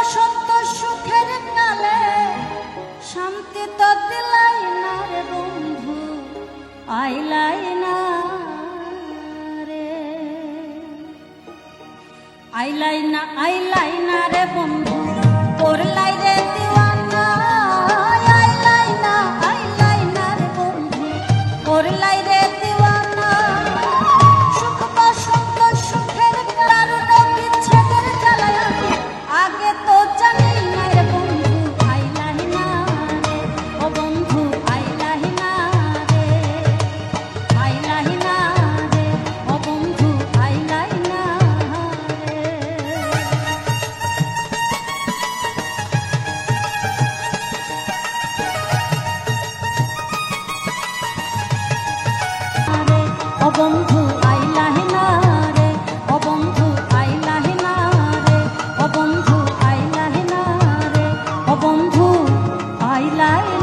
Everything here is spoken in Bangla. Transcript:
বসন্ত সুখের কালে শান্তি তো দিলাই না রে বন্ধু, আইলাই না রে। আইলাই না আইলাই না রে বন্ধু, করলাই রে দিওয়ানা। আইলাই না আইলাই না রে বন্ধু, করলাই ও বন্ধু আইলাহি না